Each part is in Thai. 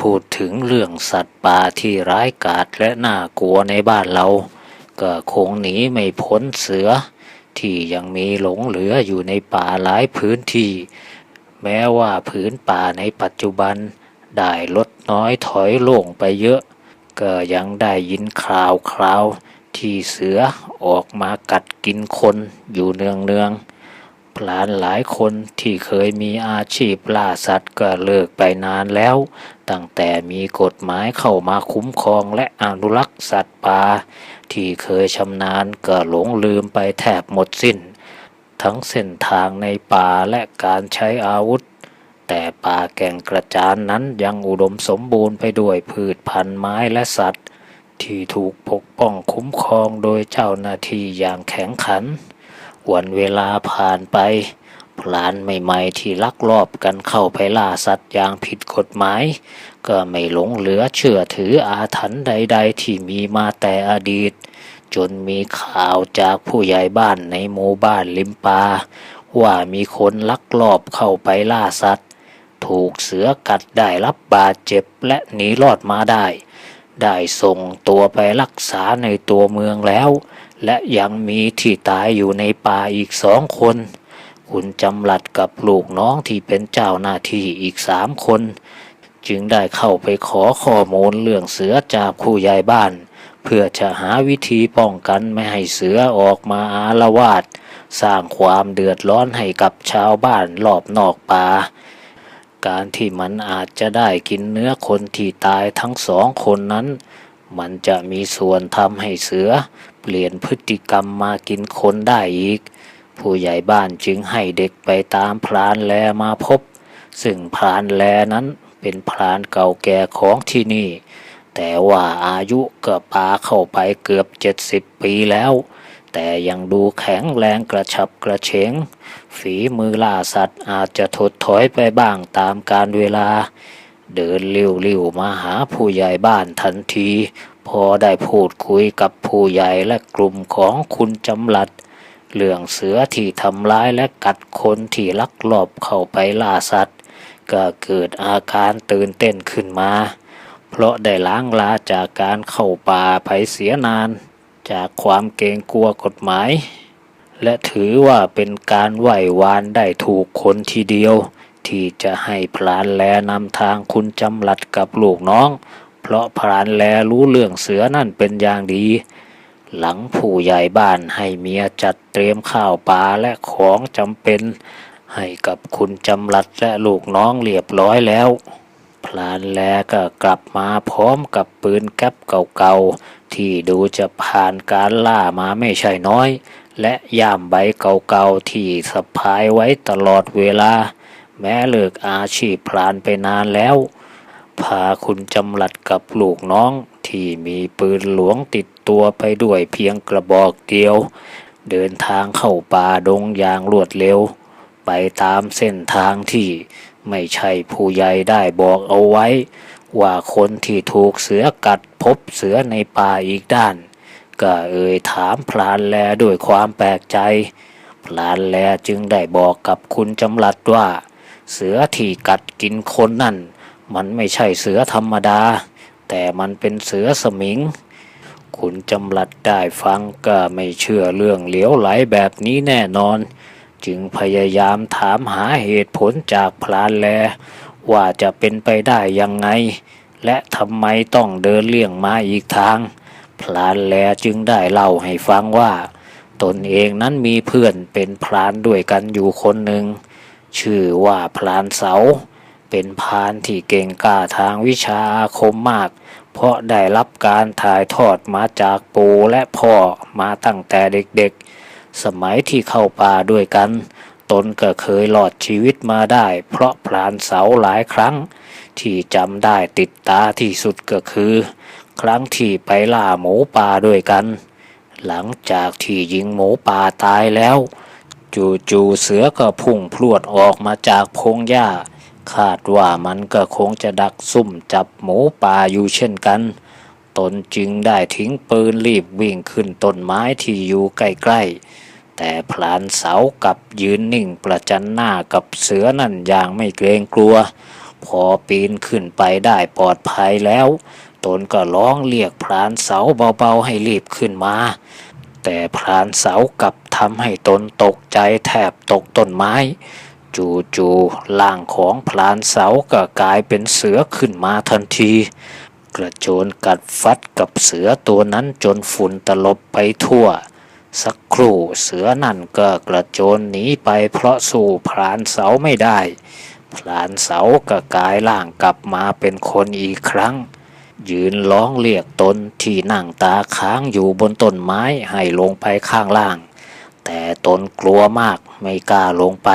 พูดถึงเรื่องสัตว์ป่าที่ร้ายกาจและน่ากลัวในบ้านเรา ก็คงหนีไม่พ้นเสือ ที่ยังมีหลงเหลืออยู่ในป่าหลายพื้นที่ แม้ว่าพื้นป่าในปัจจุบันได้ลดน้อยถอยลงไปเยอะ ก็ยังได้ยินข่าวคราวที่เสือออกมากัดกินคนอยู่เนืองเนือง ๆพลานหลายคนที่เคยมีอาชีพล่าสัตว์ก็เลิกไปนานแล้ว ตั้งแต่มีกฎหมายเข้ามาคุ้มครองและอนุรักษ์สัตว์ป่าที่เคยชำนาญก็หลงลืมไปแทบหมดสิ้น ทั้งเส้นทางในป่าและการใช้อาวุธ แต่ป่าแก่งกระจานนั้นยังอุดมสมบูรณ์ไปด้วยพืชพันธุ์ไม้และสัตว์ ที่ถูกปกป้องคุ้มครองโดยเจ้าหน้าที่อย่างแข็งขัน วันเวลาผ่านไป พลานใหม่ๆที่ลักลอบกันเข้าไปล่าสัตว์อย่างผิดกฎหมาย ก็ไม่หลงเหลือเชื่อถืออาถรรพ์ใด ๆ ที่มีมาแต่อดีต จนมีข่าวจากผู้ใหญ่บ้านในหมู่บ้านลิมปา ว่ามีคนลักลอบเข้าไปล่าสัตว์ ถูกเสือกัดได้รับบาดเจ็บและหนีรอดมาได้ ได้ส่งตัวไปรักษาในตัวเมืองแล้ว และยังมีที่ตายอยู่ในป่าอีกสองคน คุณจำหลัดกับลูกน้องที่เป็นเจ้าหน้าที่อีกสามคน จึงได้เข้าไปขอข้อมูลเรื่องเสือจากผู้ใหญ่บ้าน เพื่อจะหาวิธีป้องกันไม่ให้เสือออกมาอาละวาด สร้างความเดือดร้อนให้กับชาวบ้านรอบนอกป่าการที่มันอาจจะได้กินเนื้อคนที่ตายทั้งสองคนนั้น มันจะมีส่วนทำให้เสือ เปลี่ยนพฤติกรรมมากินคนได้อีก ผู้ใหญ่บ้านจึงให้เด็กไปตามพรานแลมาพบ ซึ่งพรานแลนั้นเป็นพรานเก่าแก่ของที่นี่ แต่ว่าอายุก็ปาเข้าไปเกือบเจ็ดสิบปีแล้ว แต่ยังดูแข็งแรงกระฉับกระเฉง ฝีมือล่าสัตว์อาจจะถดถอยไปบ้างตามการเวลา เดินเลี้ยวๆมาหาผู้ใหญ่บ้านทันที พอได้พูดคุยกับผู้ใหญ่และกลุ่มของคุณจำหลัด เรื่องเสือที่ทำร้ายและกัดคนที่ลักลอบเข้าไปล่าสัตว์ ก็เกิดอาการตื่นเต้นขึ้นมา เพราะได้ล้างลาจากการเข้าป่าไปเสียนาน จากความเกรงกลัวกฎหมาย และถือว่าเป็นการไหว้วานได้ถูกคนทีเดียว ที่จะให้พรานแลนำทางคุณจำหลัดกับลูกน้อง เพราะพรานแลรู้เรื่องเสือนั่นเป็นอย่างดี หลังผู้ใหญ่บ้านให้เมียจัดเตรียมข้าวปลาและของจำเป็น ให้กับคุณจำหลัดและลูกน้องเรียบร้อยแล้ว พลานแลก็กลับมาพร้อมกับปืนแก๊ปเก่าๆ ที่ดูจะผ่านการล่ามาไม่ใช่น้อยและย่ามใบเก่าๆที่สะพายไว้ตลอดเวลา แม้เลิกอาชีพพลานไปนานแล้ว พาคุณจำหลัดกับลูกน้องที่มีปืนหลวงติดตัวไปด้วยเพียงกระบอกเดียว เดินทางเข้าป่าดงอย่างรวดเร็ว ไปตามเส้นทางที่ไม่ใช่ผู้ใหญ่ได้บอกเอาไว้ ว่าคนที่ถูกเสือกัดพบเสือในป่าอีกด้าน ก็เอ่ยถามพลานแลด้วยความแปลกใจ พลานแลจึงได้บอกกับคุณจำหลัดว่า เสือที่กัดกินคนนั่น มันไม่ใช่เสือธรรมดา แต่มันเป็นเสือสมิง คุณจำหลัดได้ฟังก็ไม่เชื่อเรื่องเหลียวไหลแบบนี้แน่นอน จึงพยายามถามหาเหตุผลจากพลานแล ว่าจะเป็นไปได้ยังไง และทำไมต้องเดินเลี่ยงมาอีกทาง พลานแลจึงได้เล่าให้ฟังว่า ตนเองนั้นมีเพื่อนเป็นพรานด้วยกันอยู่คนหนึ่ง ชื่อว่าพลานเสา เป็นพรานที่เก่งกล้าทางวิชาอาคมมาก เพราะได้รับการถ่ายทอดมาจากปู่และพ่อมาตั้งแต่เด็กๆ สมัยที่เข้าป่าด้วยกัน ตนก็เคยหลอดชีวิตมาได้ เพราะพรานเสาหลายครั้ง ที่จำได้ติดตาที่สุดก็คือ ครั้งที่ไปล่าหมูป่าด้วยกัน หลังจากที่ยิงหมูป่าตายแล้ว จู่ๆเสือก็พุ่งพรวดออกมาจากพงหญ้า คาดว่ามันก็คงจะดักซุ่มจับหมูป่าอยู่เช่นกัน ตนจึงได้ทิ้งปืนรีบวิ่งขึ้นต้นไม้ที่อยู่ใกล้ๆ แต่พลานเสากับยืนนิ่งประจันหน้ากับเสือนั่นอย่างไม่เกรงกลัวพพอปีนขึ้นไปได้ปลอดภัยแล้ว ตนก็ร้องเรียกพรานเสาเบาๆให้รีบขึ้นมา แต่พรานเสากลับทำให้ตนตกใจแทบตกต้นไม้ จู่ๆร่างของพรานเสาก็กลายเป็นเสือขึ้นมาทันที กระโจนกัดฟัดกับเสือตัวนั้นจนฝุ่นตลบไปทั่ว สักครู่เสือนั่นก็กระโจนหนีไปเพราะสู้พรานเสาไม่ได้ พรานเสาก็กลายร่างกลับมาเป็นคนอีกครั้ง ยืนร้องเรียกตนที่นั่งตาค้างอยู่บนต้นไม้ให้ลงไปข้างล่าง แต่ตนกลัวมากไม่กล้าลงไป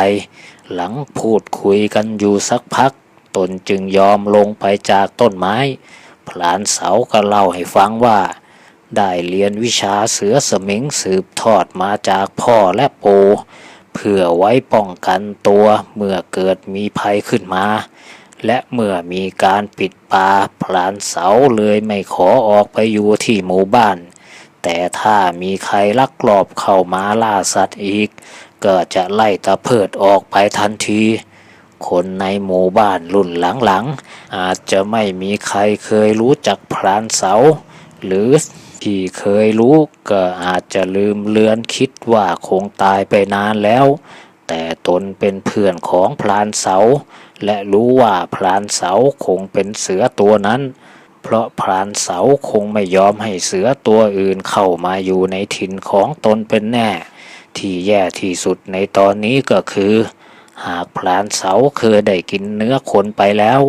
หลังพูดคุยกันอยู่สักพัก ตนจึงยอมลงไปจากต้นไม้ พลานเสาก็เล่าให้ฟังว่า ได้เรียนวิชาเสือสมิงสืบทอดมาจากพ่อและปู่เพื่อไว้ป้องกันตัวเมื่อเกิดมีภัยขึ้นมา และเมื่อมีการปิดป่าพลานเสาเลยไม่ขอออกไปอยู่ที่หมู่บ้าน แต่ถ้ามีใครลักลอบเข้ามาล่าสัตว์อีก ก็จะไล่ตะเพิดออกไปทันที คนในหมู่บ้านรุ่นหลังๆ อาจจะไม่มีใครเคยรู้จักพรานเสา หรือที่เคยรู้ก็อาจจะลืมเลือนคิดว่าคงตายไปนานแล้ว แต่ตนเป็นเพื่อนของพรานเสา และรู้ว่าพรานเสาคงเป็นเสือตัวนั้น เพราะพรานเสาคงไม่ยอมให้เสือตัวอื่นเข้ามาอยู่ในถิ่นของตนเป็นแน่ ที่แย่ที่สุดในตอนนี้ก็คือ หากพรานเสาเคยได้กินเนื้อคนไปแล้ว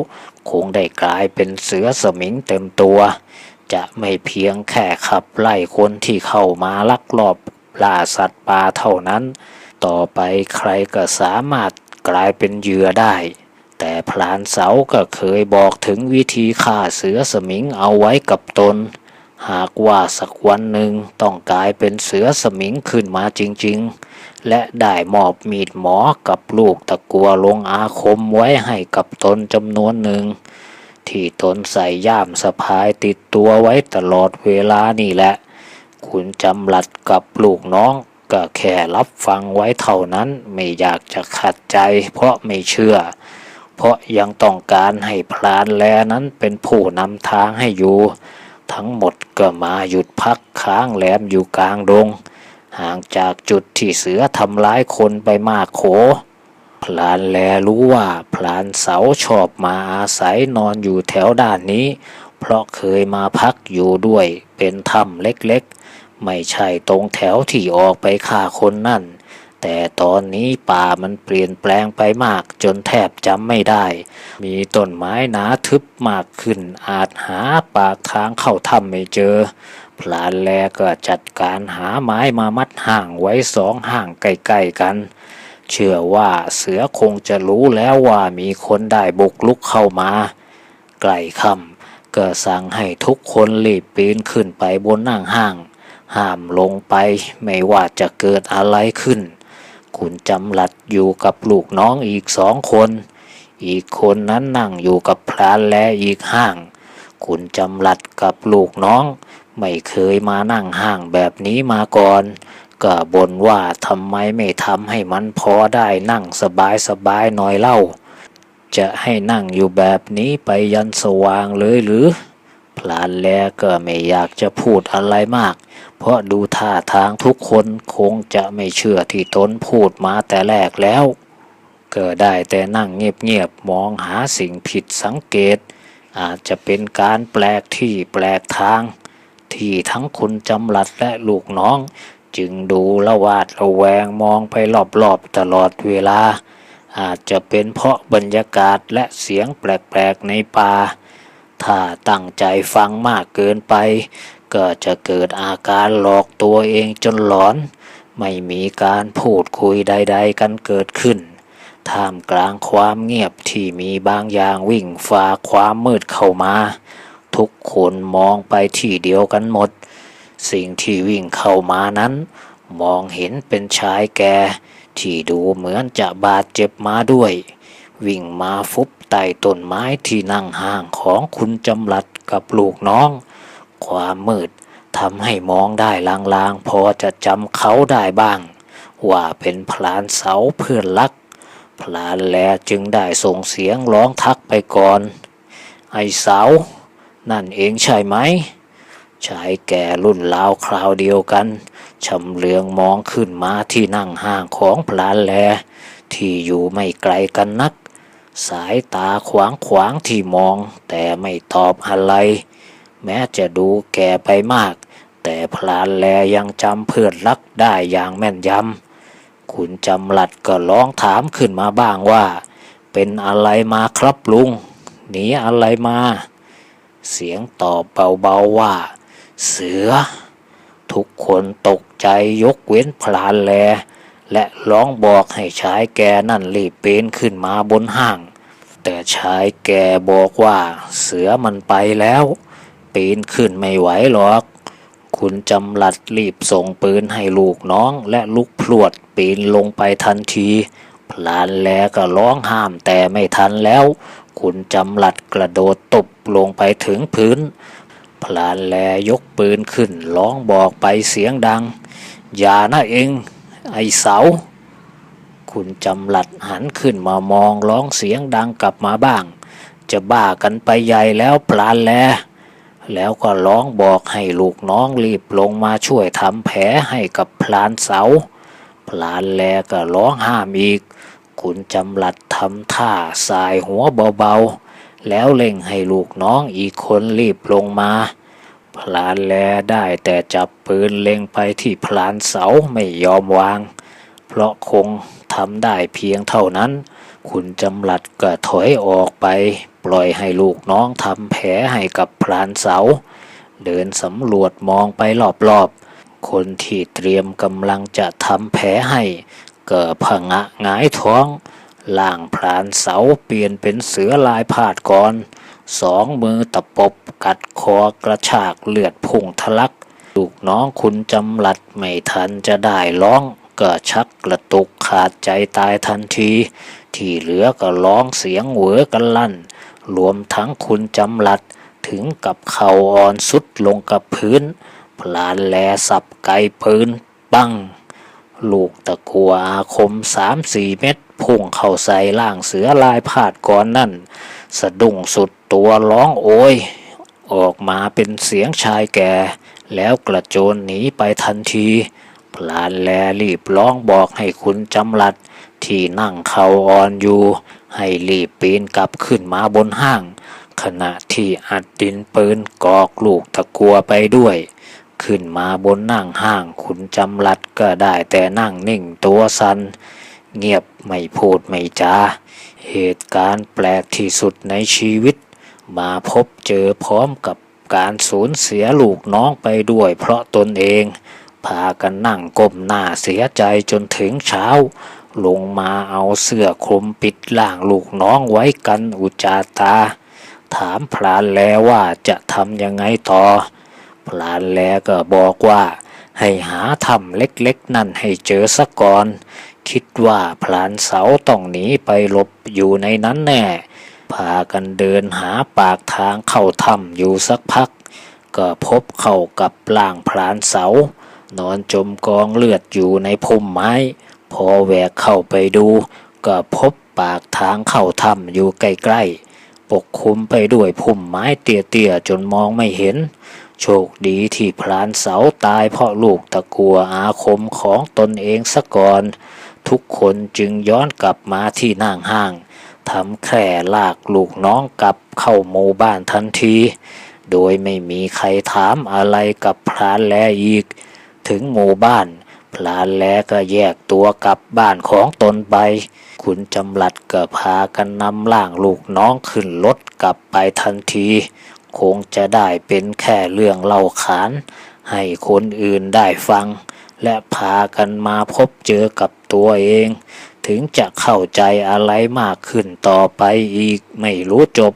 คงได้กลายเป็นเสือสมิงเต็มตัว จะไม่เพียงแค่ขับไล่คนที่เข้ามาลักลอบล่าสัตว์ป่าเท่านั้น ต่อไปใครก็สามารถกลายเป็นเหยื่อได้ แต่พลานเสาก็เคยบอกถึงวิธีฆ่าเสือสมิงเอาไว้กับตน หากว่าสักวันหนึ่งต้องกลายเป็นเสือสมิงขึ้นมาจริงๆ และได้มอบมีดหมอกับลูกตะกัวลงอาคมไว้ให้กับตนจำนวนหนึ่ง ที่ตนใส่ย่ามสะพายติดตัวไว้ตลอดเวลานี่แหละ คุณจำหลัดกับลูกน้อง ก็แค่รับฟังไว้เท่านั้นไม่อยากจะขัดใจ เพราะไม่เชื่อ เพราะยังต้องการให้พรานแลนั้นเป็นผู้นำทางให้อยู่ ทั้งหมดก็มาหยุดพักค้างแหลมอยู่กลางดง ห่างจากจุดที่เสือทำร้ายคนไปมากโขพลานแลรู้ว่าพลานเสาชอบมาอาศัยนอนอยู่แถวด้านนี้ เพราะเคยมาพักอยู่ด้วยเป็นถ้ำเล็กๆ ไม่ใช่ตรงแถวที่ออกไปฆ่าคนนั่น แต่ตอนนี้ป่ามันเปลี่ยนแปลงไปมากจนแทบจำไม่ได้ มีต้นไม้หนาทึบมากขึ้น อาจหาปากทางเข้าถ้ำไม่เจอ พลานแลก็จัดการหาไม้มามัดห่างไว้สองห่างใกล้ๆกัน เชื่อว่าเสือคงจะรู้แล้วว่ามีคนได้บุกลุกเข้ามา ใกล้ค่ำก็สั่งให้ทุกคนรีบปีนขึ้นไปบนนั่งห้าง ห้ามลงไปไม่ว่าจะเกิดอะไรขึ้น คุณจำหลัดอยู่กับลูกน้องอีกสองคน อีกคนนั้นนั่งอยู่กับพรานแลอีกห้าง คุณจำหลัดกับลูกน้อง ไม่เคยมานั่งห้างแบบนี้มาก่อนก็บ่นว่าทำไมไม่ทำให้มันพอได้นั่งสบายสบายๆหน่อยเล่า จะให้นั่งอยู่แบบนี้ไปยันสว่างเลยหรือ พลานแลก็ไม่อยากจะพูดอะไรมาก เพราะดูท่าทางทุกคนคงจะไม่เชื่อที่ตนพูดมาแต่แรกแล้วก็ได้แต่นั่งเงียบๆมองหาสิ่งผิดสังเกต อาจจะเป็นการแปลกที่แปลกทาง ที่ทั้งคุณจำหลัดและลูกน้อง จึงดูละวาดระแวงมองไปรอบๆตลอดเวลา อาจจะเป็นเพราะบรรยากาศและเสียงแปลกๆในป่าถ้าตั้งใจฟังมากเกินไป ก็จะเกิดอาการหลอกตัวเองจนหลอน ไม่มีการพูดคุยใด ๆ กันเกิดขึ้น ท่ามกลางความเงียบที่มีบางอย่างวิ่งฝ่าความมืดเข้ามา ทุกคนมองไปที่เดียวกันหมด สิ่งที่วิ่งเข้ามานั้น มองเห็นเป็นชายแก่ที่ดูเหมือนจะบาดเจ็บมาด้วย วิ่งมาฟุบใต้ต้นไม้ที่นั่งห่างของคุณจำหลัดกับลูกน้อง ความมืดทำให้มองได้ลางๆ พอจะจำเขาได้บ้าง ว่าเป็นพลานเสาเพื่อนรัก พลานแลจึงได้ส่งเสียงร้องทักไปก่อน ไอ้เสา นั่นเองใช่ไหมชายแก่รุ่นราวคราวเดียวกันชำเลืองมองขึ้นมาที่นั่งห้างของพลานแล ที่อยู่ไม่ไกลกันนัก สายตาขวางขวางๆที่มองแต่ไม่ตอบอะไร แม้จะดูแก่ไปมาก แต่พลานแลยังจำเพื่อนรักได้อย่างแม่นยำคุณจำหลัดก็ร้องถามขึ้นมาบ้างว่า เป็นอะไรมาครับลุงหนีอะไรมา เสียงตอบเบาๆว่า เสือ ทุกคนตกใจยกเว้นพลานแล และร้องบอกให้ชายแกนั่นรีบปีนขึ้นมาบนห้าง แต่ชายแกบอกว่าเสือมันไปแล้ว ปีนขึ้นไม่ไหวหรอก คุณจำหลัดรีบส่งปืนให้ลูกน้องและลูกพลวดปีนลงไปทันที พลานแลก็ร้องห้ามแต่ไม่ทันแล้ว คุณจำหลัดกระโดดตบลงไปถึงพื้น พลานแลยกปืนขึ้นร้องบอกไปเสียงดัง อย่านะเอง ไอเสา คุณจำหลัดหันขึ้นมามองร้องเสียงดังกลับมาบ้างจะบ้ากันไปใหญ่แล้วพลานแล แล้วก็ร้องบอกให้ลูกน้องรีบลงมาช่วยทำแผลให้กับพลานเสา พลานแลก็ร้องห้ามอีกคุณจำหลัดทำท่าสายหัวเบาๆ แล้วเล่งให้ลูกน้องอีกคนรีบลงมา พลานแลได้แต่จับปืนเล็งไปที่พลานเสาไม่ยอมวาง เพราะคงทำได้เพียงเท่านั้นคุณจำหลัดก็ถอยออกไป ปล่อยให้ลูกน้องทำแผลให้กับพลานเสา เดินสำรวจมองไปรอบๆ คนที่เตรียมกำลังจะทำแผลให้ก็ผงะงายท้องล่างพลานเสาเปลี่ยนเป็นเสือลายพาดก่อนสองมือตะปบกัดคอกระชากเลือดพุ่งทะลัก ลูกน้องคุณจำหลัดไม่ทันจะได้ร้องก็ชักกระตุกขาดใจตายทันที ที่เหลือก็ร้องเสียงเหวอกันลั่น รวมทั้งคุณจำลัดถึงกับเข่าอ่อนสุดลงกับพื้น พลานแลสับไกปืนปัง ลูกตะกัวอาคมสามสี่เม็ดพุ่งเข้าใส่ล่างเสือลายพาดก่อนนั่น สะดุ้งสุดตัวร้องโอย ออกมาเป็นเสียงชายแก่ แล้วกระโจนหนีไปทันที พลานแลรีบร้องบอกให้คุณจำลัดที่นั่งเข่าอ่อนอยู่ ให้รีบปีนกลับขึ้นมาบนห้าง ขณะที่อัดดินปืนกอกลูกตะกัวไปด้วย ขึ้นมาบนนั่งห้างคุณจำหลัดก็ได้แต่นั่งนิ่งตัวสัน เงียบไม่พูดไม่จา เหตุการณ์แปลกที่สุดในชีวิต มาพบเจอพร้อมกับการสูญเสียลูกน้องไปด้วยเพราะตนเอง พากันนั่งก้มหน้าเสียใจจนถึงเช้า ลงมาเอาเสื้อคลุมปิดล่างลูกน้องไว้กันอุจจาตา ถามพลานแล้วว่าจะทำยังไงต่อพลานแลก็บอกว่า ให้หาถ้ำเล็กๆ นั่นให้เจอสักก่อน คิดว่าพลานเสาต้องหนีไปหลบอยู่ในนั้นแน่ พากันเดินหาปากทางเข้าถ้ำอยู่สักพัก ก็พบเข้ากับร่างพลานเสานอนจมกองเลือดอยู่ในพุ่มไม้ พอแหวกเข้าไปดู ก็พบปากทางเข้าถ้ำอยู่ใกล้ๆ ปกคลุมไปด้วยพุ่มไม้เตี้ยๆ จนมองไม่เห็น โชคดีที่พลานเสาตายเพราะลูกตะกัวอาคมของตนเองซะก่อน ทุกคนจึงย้อนกลับมาที่นั่งห้างทำแคร่ลากลูกน้องกลับเข้าหมู่บ้านทันที โดยไม่มีใครถามอะไรกับพลานแลอีก ถึงหมู่บ้าน หลานแล้วก็แยกตัวกลับบ้านของตนไป ขุนจำหลัดก็พากันนำร่างลูกน้องขึ้นรถกลับไปทันที คงจะได้เป็นแค่เรื่องเล่าขาน ให้คนอื่นได้ฟัง และพากันมาพบเจอกับตัวเอง ถึงจะเข้าใจอะไรมากขึ้นต่อไปอีกไม่รู้จบ